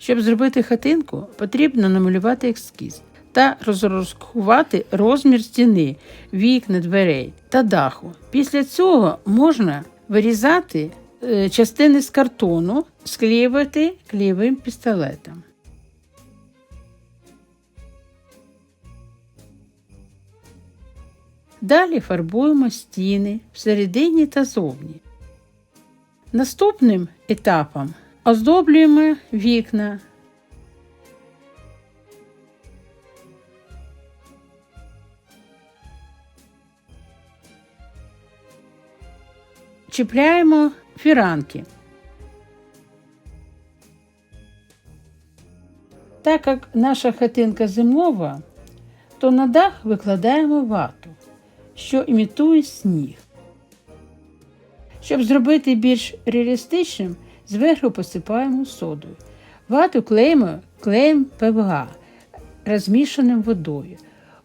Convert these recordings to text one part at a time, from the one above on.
Щоб зробити хатинку, потрібно намалювати ескіз та розрахувати розмір стіни, вікна, дверей та даху. Після цього можна вирізати е, частини з картону, склеювати клеєвим пістолетом. Далі фарбуємо стіни всередині та зовні. Наступним етапом оздоблюємо вікна. Чіпляємо фіранки. Так як наша хатинка зимова, то на дах викладаємо вату, що імітує сніг. Щоб зробити більш реалістичним, зверху посипаємо содою. Вату клеїмо клеєм ПВГ, розмішаним водою.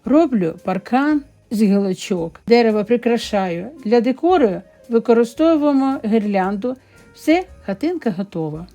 Роблю паркан з гілочок, дерево прикрашаю. Для декору використовуємо гірлянду. Все, хатинка готова.